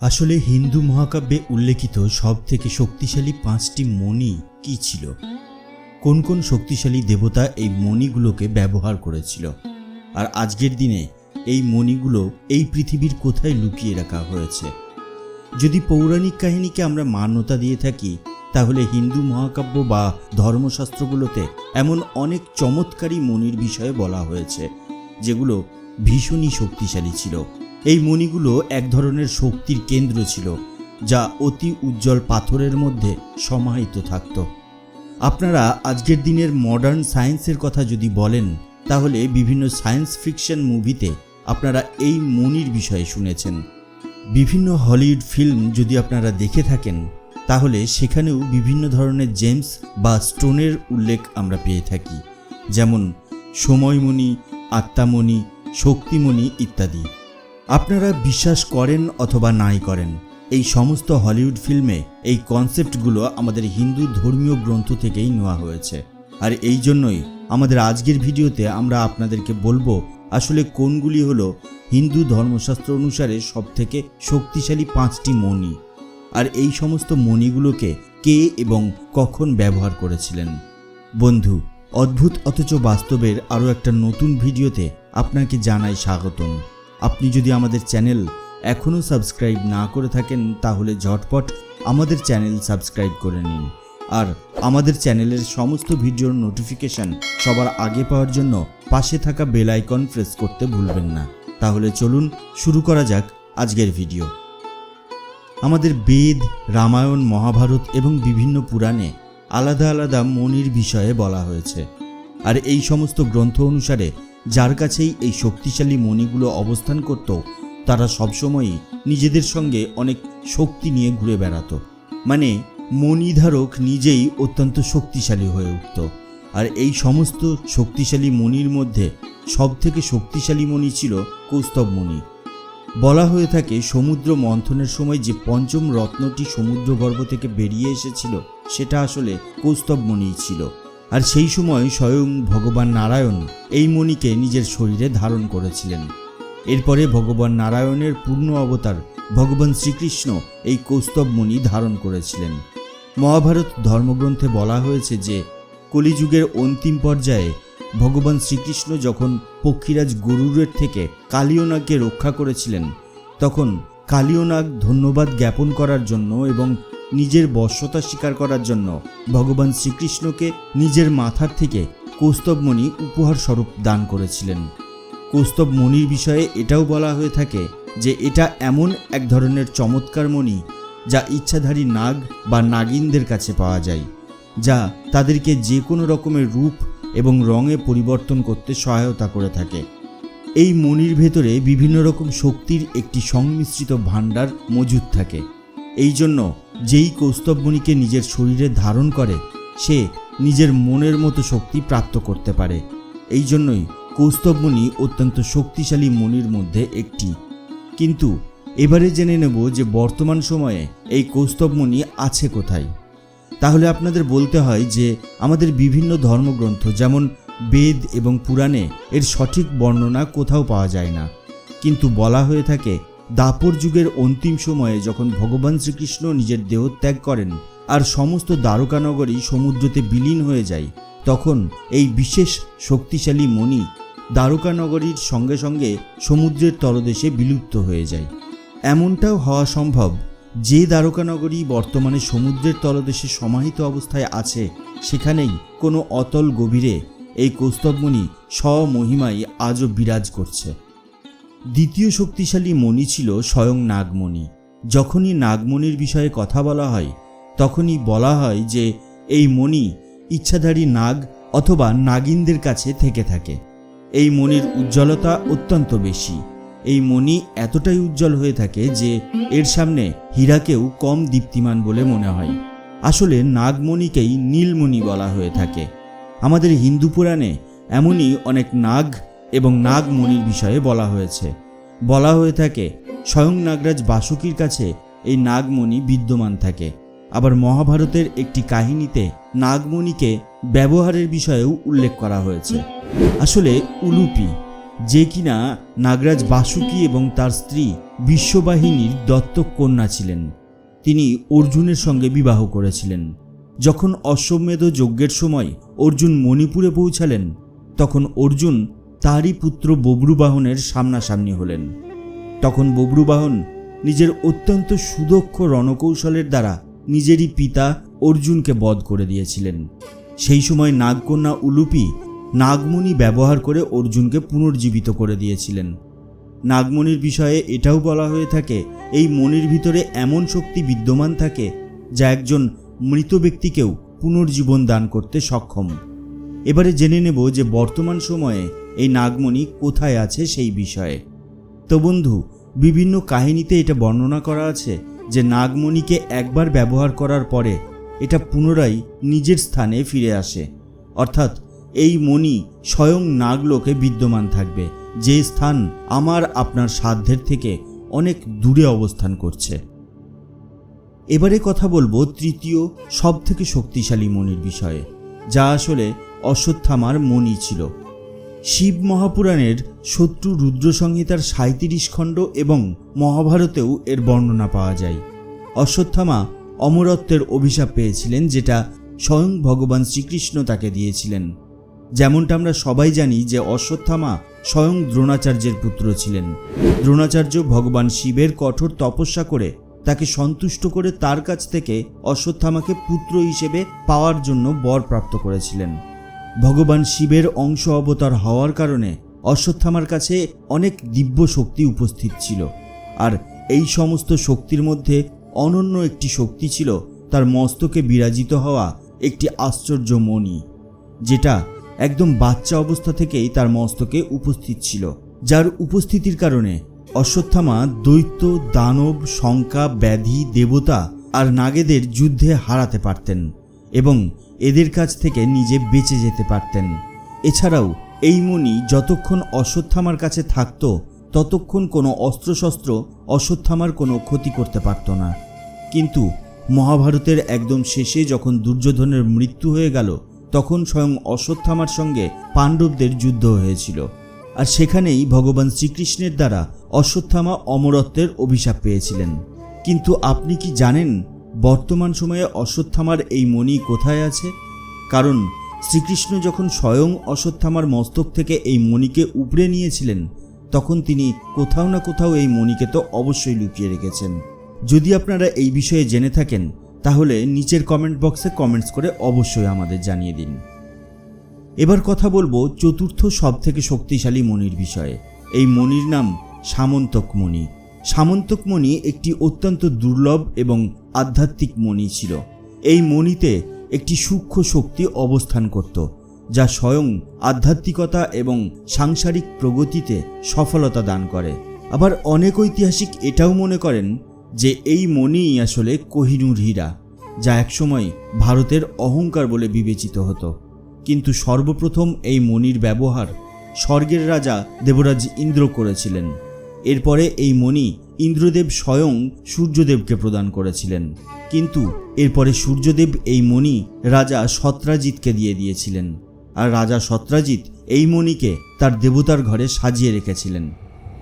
আসলে হিন্দু মহাকাব্যে উল্লেখিত সব থেকে শক্তিশালী পাঁচটি মণি কি ছিল? কোন কোন শক্তিশালী দেবতা এই মণিগুলোকে ব্যবহার করেছিল? আর আজকের দিনে এই মণিগুলো এই পৃথিবীর কোথায় লুকিয়ে রাখা হয়েছে? যদি পৌরাণিক কাহিনীকে আমরা মান্যতা দিয়ে থাকি, তাহলে হিন্দু মহাকাব্য বা ধর্মশাস্ত্রগুলোতে এমন অনেক চমৎকারী মণির বিষয়ে বলা হয়েছে, যেগুলো ভীষণই শক্তিশালী ছিল। এই মণিগুলো এক ধরনের শক্তির কেন্দ্র ছিল, যা অতি উজ্জ্বল পাথরের মধ্যে সমাহিত থাকত। আপনারা আজকের দিনের মডার্ন সায়েন্সের কথা যদি বলেন, তাহলে বিভিন্ন সায়েন্স ফিকশন মুভিতে আপনারা এই মণির বিষয়ে শুনেছেন। বিভিন্ন হলিউড ফিল্ম যদি আপনারা দেখে থাকেন, তাহলে সেখানেও বিভিন্ন ধরনের জেমস বা স্টোনের উল্লেখ আমরা পেয়ে থাকি, যেমন সময়মণি, আত্মামণি, শক্তিমণি ইত্যাদি। আপনারা বিশ্বাস করেন অথবা নাই করেন, এই সমস্ত হলিউড ফিল্মে এই কনসেপ্টগুলো আমাদের হিন্দু ধর্মীয় গ্রন্থ থেকেই নেওয়া হয়েছে। আর এই জন্যই আমাদের আজকের ভিডিওতে আমরা আপনাদেরকে বলব, আসলে কোনগুলি হলো হিন্দু ধর্মশাস্ত্র অনুসারে সবথেকে শক্তিশালী পাঁচটি মণি, আর এই সমস্ত মণিগুলোকে কে এবং কখন ব্যবহার করেছিলেন। বন্ধু, অদ্ভুত অথচ বাস্তবের আরও একটা নতুন ভিডিওতে আপনাকে জানাই স্বাগতম। আপনি যদি আমাদের চ্যানেল এখনও সাবস্ক্রাইব না করে থাকেন, তাহলে ঝটপট আমাদের চ্যানেল সাবস্ক্রাইব করে নিন। আর আমাদের চ্যানেলের সমস্ত ভিডিওর নোটিফিকেশন সবার আগে পাওয়ার জন্য পাশে থাকা বেল আইকন প্রেস করতে ভুলবেন না। তাহলে চলুন শুরু করা যাক আজকের ভিডিও। আমাদের বেদ, রামায়ণ, মহাভারত এবং বিভিন্ন পুরাণে আলাদা আলাদা মনির বিষয়ে বলা হয়েছে। আর এই সমস্ত গ্রন্থ অনুসারে যার কাছেই এই শক্তিশালী মণিগুলো অবস্থান করত, তারা সবসময়ই নিজেদের সঙ্গে অনেক শক্তি নিয়ে ঘুরে বেড়াতো। মানে মণিধারক নিজেই অত্যন্ত শক্তিশালী হয়ে উঠত। আর এই সমস্ত শক্তিশালী মণির মধ্যে সবথেকে শক্তিশালী মণি ছিল কৌস্তব মণি। বলা হয়ে থাকে, সমুদ্র মন্থনের সময় যে পঞ্চম রত্নটি সমুদ্রগর্ভ থেকে বেরিয়ে এসেছিল, সেটা আসলে কৌস্তব মণিই ছিল। আর সেই সময় স্বয়ং ভগবান নারায়ণ এই মণিকে নিজের শরীরে ধারণ করেছিলেন। এরপরে ভগবান নারায়ণের পূর্ণ অবতার ভগবান শ্রীকৃষ্ণ এই কৌস্তব মণি ধারণ করেছিলেন। মহাভারত ধর্মগ্রন্থে বলা হয়েছে যে, কলিযুগের অন্তিম পর্যায়ে ভগবান শ্রীকৃষ্ণ যখন পক্ষীরাজ গরুরের থেকে কালীয়নাগকে রক্ষা করেছিলেন, তখন কালীয়নাগ ধন্যবাদ জ্ঞাপন করার জন্য এবং নিজের বশ্যতা স্বীকার করার জন্য ভগবান শ্রীকৃষ্ণকে নিজের মাথার থেকে কৌস্তবমণি উপহার স্বরূপ দান করেছিলেন। কৌস্তব মণির বিষয়ে এটাও বলা হয়ে থাকে যে এটা এমন এক ধরনের চমৎকার মণি যা ইচ্ছাধারী নাগ বা নাগিনদের কাছে পাওয়া যায়, যা তাদেরকে যে কোনো রকমের রূপ এবং রঙে পরিবর্তন করতে সহায়তা করে থাকে। এই মণির ভেতরে বিভিন্ন রকম শক্তির একটি সংমিশ্রিত ভাণ্ডার মজুদ থাকে। এই জন্য যেই কৌস্তবমণিকে নিজের শরীরে ধারণ করে, সে নিজের মনের মতো শক্তি প্রাপ্ত করতে পারে। এই জন্যই কৌস্তবমণি অত্যন্ত শক্তিশালী মণির মধ্যে একটি। কিন্তু এবারে জেনে নেব যে বর্তমান সময়ে এই কৌস্তবমণি আছে কোথায়। তাহলে আপনাদের বলতে হয় যে আমাদের বিভিন্ন ধর্মগ্রন্থ, যেমন বেদ এবং পুরাণে এর সঠিক বর্ণনা কোথাও পাওয়া যায় না। কিন্তু বলা হয়ে থাকে দাপর যুগের অন্তিম সময়ে যখন ভগবান শ্রীকৃষ্ণ নিজের দেহত্যাগ করেন আর সমস্ত দ্বারকানগরী সমুদ্রতে বিলীন হয়ে যায়, তখন এই বিশেষ শক্তিশালী মণি দ্বারকানগরীর সঙ্গে সঙ্গে সমুদ্রের তলদেশে বিলুপ্ত হয়ে যায়। এমনটাও হওয়া সম্ভব যে দ্বারকানগরী বর্তমানে সমুদ্রের তলদেশে সমাহিত অবস্থায় আছে, সেখানেই কোনো অতল গভীরে এই কৌস্তবমণি স্বমহিমায় আজও বিরাজ করছে। দ্বিতীয় শক্তিশালী মণি ছিল স্বয়ং নাগমণি। যখনই নাগমণির বিষয়ে কথা বলা হয়, তখনই বলা হয় যে এই মণি ইচ্ছাধারী নাগ অথবা নাগিনদের কাছে থেকে থাকে। এই মণির উজ্জ্বলতা অত্যন্ত বেশি। এই মণি এতটাই উজ্জ্বল হয়ে থাকে যে এর সামনে হীরাকেও কম দীপ্তিমান বলে মনে হয়। আসলে নাগমণিকেই নীলমণি বলা হয়ে থাকে। আমাদের হিন্দু পুরাণে এমনই অনেক নাগ এবং নাগমণির বিষয়ে বলা হয়েছে। বলা হয়ে থাকে, স্বয়ং নাগরাজ বাসুকির কাছে এই নাগমণি বিদ্যমান থাকে। আবার মহাভারতের একটি কাহিনীতে নাগমণিকে ব্যবহারের বিষয়েও উল্লেখ করা হয়েছে। আসলে উলুপি, যে কিনা নাগরাজ বাসুকি এবং তার স্ত্রী বিশ্ববাহিনীর দত্তক কন্যা ছিলেন, তিনি অর্জুনের সঙ্গে বিবাহ করেছিলেন। যখন অশ্বমেধ যজ্ঞের সময় অর্জুন মণিপুরে পৌঁছালেন, তখন অর্জুন তারই পুত্র বব্রুবাহনের সামনাসামনি হলেন। তখন বব্রুবাহন নিজের অত্যন্ত সুদক্ষ রণকৌশলের দ্বারা নিজেরই পিতা অর্জুনকে বধ করে দিয়েছিলেন। সেই সময় নাগকন্যা উলুপি নাগমণি ব্যবহার করে অর্জুনকে পুনর্জীবিত করে দিয়েছিলেন। নাগমণির বিষয়ে এটাও বলা হয়ে থাকে, এই মনির ভিতরে এমন শক্তি বিদ্যমান থাকে যা একজন মৃত ব্যক্তিকেও পুনর্জীবন দান করতে সক্ষম। এবারে জেনে নেব যে বর্তমান সময়ে এই নাগমণি কোথায় আছে সেই বিষয়ে। তো বন্ধু, বিভিন্ন কাহিনীতে এটা বর্ণনা করা আছে যে নাগমণিকে একবার ব্যবহার করার পরে এটা পুনরায় নিজের স্থানে ফিরে আসে। অর্থাৎ এই মণি স্বয়ং নাগলোকে বিদ্যমান থাকবে, যে স্থান আমার আপনার সাধ্যের থেকে অনেক দূরে অবস্থান করছে। এবারে কথা বলব তৃতীয় সব থেকে শক্তিশালী মণির বিষয়ে, যা আসলে অশ্বত্থামার মণি ছিল। শিব মহাপুরাণের শত্রু রুদ্র সংহিতার সাঁত্রিশ খণ্ড এবং মহাভারতেও এর বর্ণনা পাওয়া যায়। অশ্বত্থামা অমরত্বের অভিশাপ পেয়েছিলেন যেটা স্বয়ং ভগবান শ্রীকৃষ্ণ তাকে দিয়েছিলেন। যেমনটা আমরা সবাই জানি যে অশ্বত্থামা স্বয়ং দ্রোণাচার্যের পুত্র ছিলেন। দ্রোণাচার্য ভগবান শিবের কঠোর তপস্যা করে তাকে সন্তুষ্ট করে তার কাছ থেকে অশ্বত্থামাকে পুত্র হিসেবে পাওয়ার জন্য বর প্রাপ্ত করেছিলেন। ভগবান শিবের অংশ অবতার হওয়ার কারণে অশ্বত্থামার কাছে অনেক দিব্য শক্তি উপস্থিত ছিল। আর এই সমস্ত শক্তির মধ্যে অনন্য একটি শক্তি ছিল, তার মস্তকে বিরাজিত হওয়া একটি আশ্চর্য মণি, যেটা একদম বাচ্চা অবস্থা থেকেই তার মস্তকে উপস্থিত ছিল। যার উপস্থিতির কারণে অশ্বত্থামা দৈত্য, দানব, শঙ্কা, ব্যাধি, দেবতা আর নাগেদের যুদ্ধে হারাতে পারতেন এবং এদের কাছ থেকে নিজে বেঁচে যেতে পারতেন। এছাড়াও, এই মণি যতক্ষণ অশ্বত্থামার কাছে থাকত, ততক্ষণ কোনো অস্ত্রশস্ত্র অশ্বত্থামার কোনো ক্ষতি করতে পারত না। কিন্তু মহাভারতের একদম শেষে যখন দুর্যোধনের মৃত্যু হয়ে গেল, তখন স্বয়ং অশ্বত্থামার সঙ্গে পাণ্ডবদের যুদ্ধ হয়েছিল। আর সেখানেই ভগবান শ্রীকৃষ্ণের দ্বারা অশ্বত্থামা অমরত্বের অভিশাপ পেয়েছিলেন। কিন্তু আপনি কি জানেন বর্তমান সময়ে অশ্বত্থামার এই মণি কোথায় আছে? কারণ শ্রীকৃষ্ণ যখন স্বয়ং অশ্বত্থামার মস্তক থেকে এই মণিকে উপড়ে নিয়েছিলেন, তখন তিনি কোথাও না কোথাও এই মণিকে তো অবশ্যই লুকিয়ে রেখেছেন। যদি আপনারা এই বিষয়ে জেনে থাকেন, তাহলে নিচের কমেন্ট বক্সে কমেন্টস করে অবশ্যই আমাদের জানিয়ে দিন। এবার কথা বলব চতুর্থ সব থেকে শক্তিশালী মণির বিষয়ে। এই মণির নাম সামন্তক মণি সামন্তক মণি একটি অত্যন্ত দুর্লভ এবং আধ্যাত্মিক মণি ছিল। এই মণিতে একটি সূক্ষ্ম শক্তি অবস্থান করত, যা স্বয়ং আধ্যাত্মিকতা এবং সাংসারিক প্রগতিতে সফলতা দান করে। আবার অনেক ঐতিহাসিক এটাও মনে করেন যে এই মণিই আসলে কোহিনুর হীরা, যা একসময় ভারতের অহংকার বলে বিবেচিত হতো। কিন্তু সর্বপ্রথম এই মণির ব্যবহার স্বর্গের রাজা দেবরাজ ইন্দ্র করেছিলেন। এরপরে এই মণি ইন্দ্রদেব স্বয়ং সূর্যদেবকে প্রদান করেছিলেন। কিন্তু এরপরে সূর্যদেব এই মণি রাজা সত্রাজিৎকে দিয়ে দিয়েছিলেন। আর রাজা সত্রাজিৎ এই মণিকে তার দেবতার ঘরে সাজিয়ে রেখেছিলেন।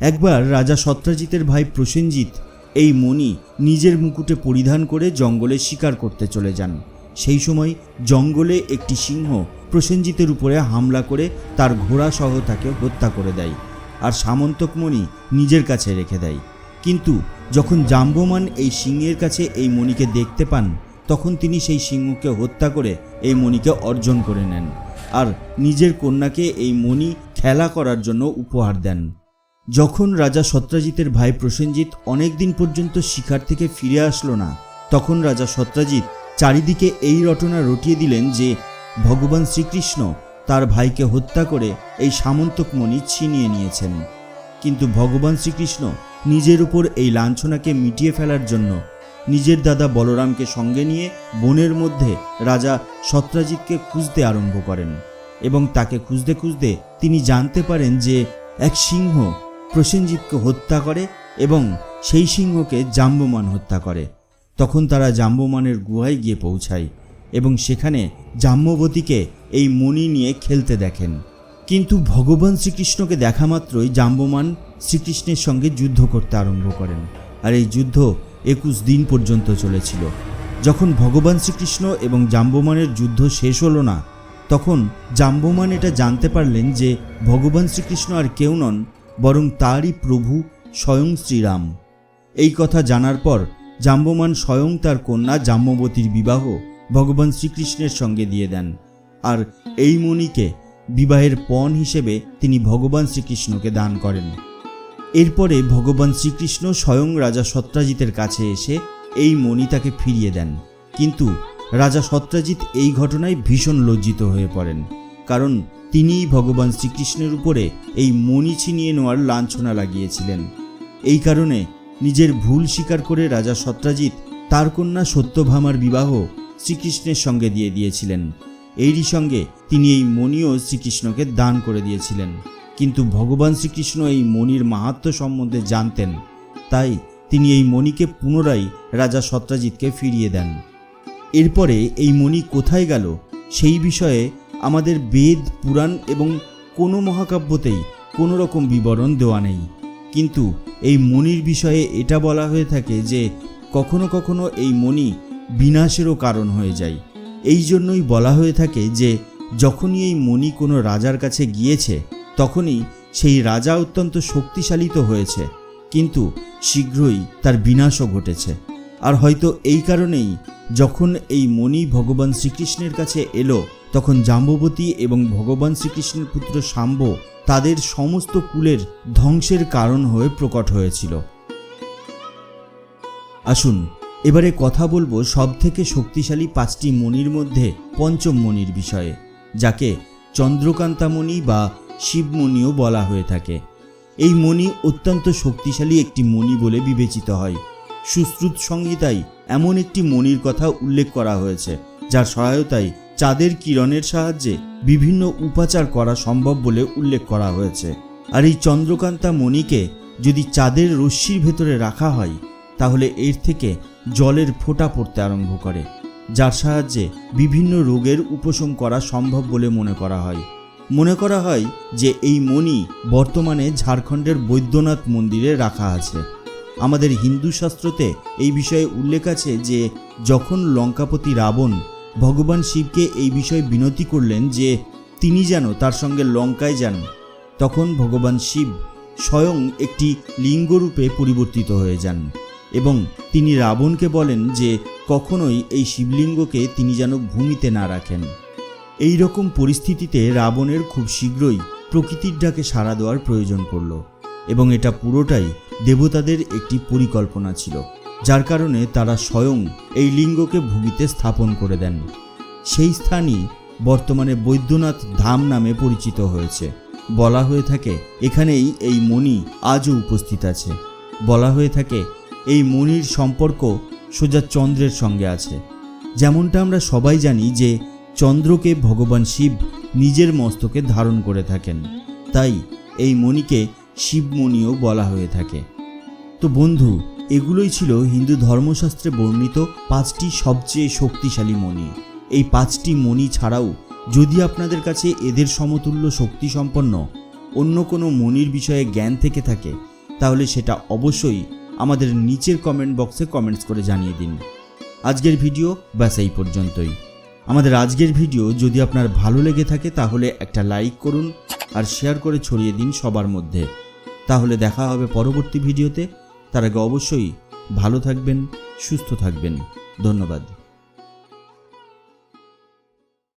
একবার রাজা সত্রাজিতের ভাই প্রসেনজিৎ এই মণি নিজের মুকুটে পরিধান করে জঙ্গলে শিকার করতে চলে যান। সেই সময় জঙ্গলে একটি সিংহ প্রসেনজিতের উপরে হামলা করে তার ঘোড়া সহ তাকে হত্যা করে দেয়। আর সামন্তকমণি নিজের কাছে রেখে দেয়। কিন্তু যখন জাম্বমান এই সিংহের কাছে এই মণিকে দেখতে পান, তখন তিনি সেই সিংহকে হত্যা করে এই মণিকে অর্জন করে নেন আর নিজের কন্যাকে এই মণি খেলা করার জন্য উপহার দেন। যখন রাজা সত্রাজিতের ভাই প্রসেনজিৎ অনেক দিন পর্যন্ত শিকার থেকে ফিরে আসলো না, তখন রাজা সত্রাজিৎ চারিদিকে এই রটনা রটিয়ে দিলেন যে, ভগবান শ্রীকৃষ্ণ তার ভাইকে হত্যা করে এই সামন্তক মণি ছিনিয়ে নিয়েছেন। কিন্তু ভগবান শ্রীকৃষ্ণ নিজের উপর এই লাঞ্ছনাকে মিটিয়ে ফেলার জন্য নিজের দাদা বলরামকে সঙ্গে নিয়ে বনের মধ্যে রাজা সত্রাজিৎকে খুঁজতে আরম্ভ করেন এবং তাকে খুঁজতে খুঁজতে তিনি জানতে পারেন যে এক সিংহ প্রসেনজিৎকে হত্যা করে এবং সেই সিংহকে জাম্বমান হত্যা করে। তখন তারা জাম্বমানের গুহায় গিয়ে পৌঁছায় এবং সেখানে জাম্ববতীকে এই মণি নিয়ে খেলতে দেখেন। কিন্তু ভগবান শ্রীকৃষ্ণকে দেখা মাত্রই জাম্বমান শ্রীকৃষ্ণের সঙ্গে যুদ্ধ করতে আরম্ভ করেন। আর এই যুদ্ধ একুশ দিন পর্যন্ত চলেছিল। যখন ভগবান শ্রীকৃষ্ণ এবং জাম্বমানের যুদ্ধ শেষ হলো না, তখন জাম্বমান এটা জানতে পারলেন যে ভগবান শ্রীকৃষ্ণ আর কেউ নন, বরং তারই প্রভু স্বয়ং শ্রীরাম। এই কথা জানার পর জাম্বমান স্বয়ং তার কন্যা জাম্ববতীর বিবাহ ভগবান শ্রীকৃষ্ণের সঙ্গে দিয়ে দেন। আর এই মণিকে বিবাহের পণ হিসেবে তিনি ভগবান শ্রীকৃষ্ণকে দান করেন। এরপরে ভগবান শ্রীকৃষ্ণ স্বয়ং রাজা সত্রাজিতের কাছে এসে এই মণি তাকে ফিরিয়ে দেন। কিন্তু রাজা সত্রাজিৎ এই ঘটনায় ভীষণ লজ্জিত হয়ে পড়েন, কারণ তিনিই ভগবান শ্রীকৃষ্ণের উপরে এই মণি ছিনিয়ে নেওয়ার লাঞ্ছনা লাগিয়েছিলেন। এই কারণে নিজের ভুল স্বীকার করে রাজা সত্রাজিৎ তার কন্যা সত্যভামার বিবাহ শ্রীকৃষ্ণের সঙ্গে দিয়ে দিয়েছিলেন। এরই সঙ্গে তিনি এই মণিও শ্রীকৃষ্ণকে দান করে দিয়েছিলেন। কিন্তু ভগবান শ্রীকৃষ্ণ এই মণির মাহাত্ম্য সম্বন্ধে জানতেন, তাই তিনি এই মণিকে পুনরায় রাজা সত্রাজিৎকে ফিরিয়ে দেন। এরপরে এই মণি কোথায় গেল সেই বিষয়ে আমাদের বেদ, পুরাণ এবং কোনো মহাকাব্যতেই কোনো রকম বিবরণ দেওয়া নেই। কিন্তু এই মণির বিষয়ে এটা বলা হয়ে থাকে যে কখনো কখনো এই মণি বিনাশেরও কারণ হয়ে যায়। এই জন্যই বলা হয়ে থাকে যে, যখনই এই মণি কোনো রাজার কাছে গিয়েছে, তখনই সেই রাজা অত্যন্ত শক্তিশালী তো হয়েছে, কিন্তু শীঘ্রই তার বিনাশও ঘটেছে। আর হয়তো এই কারণেই যখন এই মণি ভগবান শ্রীকৃষ্ণের কাছে এলো, তখন জাম্ববতী এবং ভগবান শ্রীকৃষ্ণের পুত্র শাম্ব তাদের সমস্ত কুলের ধ্বংসের কারণ হয়ে প্রকট হয়েছিল। আসুন এবারে কথা বলব সব থেকে শক্তিশালী পাঁচটি মণির মধ্যে পঞ্চম মণির বিষয়ে, যাকে চন্দ্রকান্তামণি বা শিবমণিও বলা হয়ে থাকে। এই মণি অত্যন্ত শক্তিশালী একটি মণি বলে বিবেচিত হয়। সুশ্রুত সংহিতায় এমন একটি মণির কথা উল্লেখ করা হয়েছে, যার সহায়তায় চাঁদের কিরণের সাহায্যে বিভিন্ন উপাচার করা সম্ভব বলে উল্লেখ করা হয়েছে। আর এই চন্দ্রকান্তা মণিকে যদি চাঁদের রশ্মির ভেতরে রাখা হয়, তাহলে এর থেকে জলের ফোঁটা পড়তে আরম্ভ করে, যার সাহায্যে বিভিন্ন রোগের উপশম করা সম্ভব বলে মনে করা হয়। মনে করা হয় যে এই মণি বর্তমানে ঝাড়খণ্ডের বৈদ্যনাথ মন্দিরে রাখা আছে। আমাদের হিন্দু শাস্ত্রতে এই বিষয়ে উল্লেখ আছে যে, যখন লঙ্কাপতি রাবণ ভগবান শিবকে এই বিষয়ে বিনতি করলেন যে, তিনি যেন তার সঙ্গে লঙ্কায় যান, তখন ভগবান শিব স্বয়ং একটি লিঙ্গরূপে পরিবর্তিত হয়ে যান। এবং তিনি রাবণকে বলেন যে কখনোই এই শিবলিঙ্গকে তিনি যেন ভূমিতে না রাখেন। এই রকম পরিস্থিতিতে রাবণের খুব শীঘ্রই প্রকৃতির ডাকে সাড়া দেওয়ার প্রয়োজন পড়ল এবং এটা পুরোটাই দেবতাদের একটি পরিকল্পনা ছিল, যার কারণে তারা স্বয়ং এই লিঙ্গকে ভূমিতে স্থাপন করে দেন। সেই স্থানই বর্তমানে বৈদ্যনাথ ধাম নামে পরিচিত হয়েছে। বলা হয়ে থাকে, এখানেই এই মণি আজও উপস্থিত আছে। বলা হয়ে থাকে এই মণির সম্পর্ক সোজা চন্দ্রের সঙ্গে আছে। যেমনটা আমরা সবাই জানি যে চন্দ্রকে ভগবান শিব নিজের মস্তকে ধারণ করে থাকেন। তাই এই মণিকে শিবমণিও বলা হয়ে থাকে। তো বন্ধু, এগুলোই ছিল হিন্দু ধর্মশাস্ত্রে বর্ণিত পাঁচটি সবচেয়ে শক্তিশালী মণি এই পাঁচটি মণি ছাড়াও যদি আপনাদের কাছে এদের সমতুল্য শক্তি সম্পন্ন অন্য কোনো মণির বিষয়ে জ্ঞান থেকে থাকে, তাহলে সেটা অবশ্যই আমাদের নিচের কমেন্ট বক্সে কমেন্টস করে জানিয়ে দিন। আজকের ভিডিও ব্যাস এই পর্যন্তই। আমাদের আজকের ভিডিও যদি আপনার ভালো লেগে থাকে তাহলে একটা লাইক করুন আর শেয়ার করে ছড়িয়ে দিন সবার মধ্যে। তাহলে দেখা হবে পরবর্তী ভিডিওতে তার আগে অবশ্যই ভালো থাকবেন, সুস্থ থাকবেন। ধন্যবাদ।